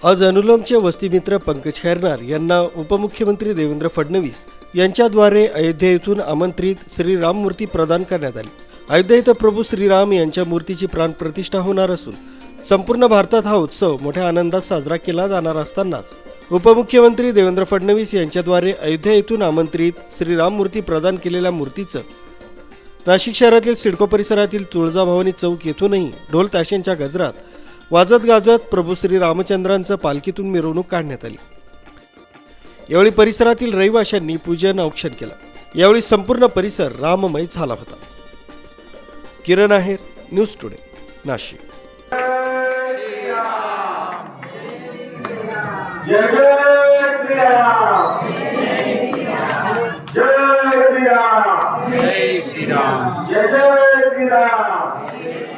आज अनुलोमचे वस्तीमित्र पंकज खैरनार यांना उपमुख्यमंत्री देवेंद्र फडणवीस यांच्याद्वारे अयोध्या येथून आमंत्रित श्रीराम मूर्ती प्रदान करण्यात आली. अयोध्या इथं प्रभू श्रीराम यांच्या मूर्तीची प्राणप्रतिष्ठा होणार असून संपूर्ण भारतात हा उत्सव मोठ्या आनंदात साजरा केला जाणार असतानाच उपमुख्यमंत्री देवेंद्र फडणवीस यांच्याद्वारे अयोध्या येथून आमंत्रित श्रीराम मूर्ती प्रदान केलेल्या मूर्तीचं नाशिक शहरातील सिडको परिसरातील तुळजाभवानी चौक येथूनही ढोल ताशेंच्या गजरात वाजत गाजत प्रभू श्री रामचंद्रांचं पालखीतून मिरवणूक काढण्यात आली. यावेळी परिसरातील रहिवाशांनी पूजन औक्षण केलं. यावेळी संपूर्ण परिसर राममय झाला होता. Kiran Aher news today Nashik. जय श्रीराम. जय श्रीराम. जय श्रीराम.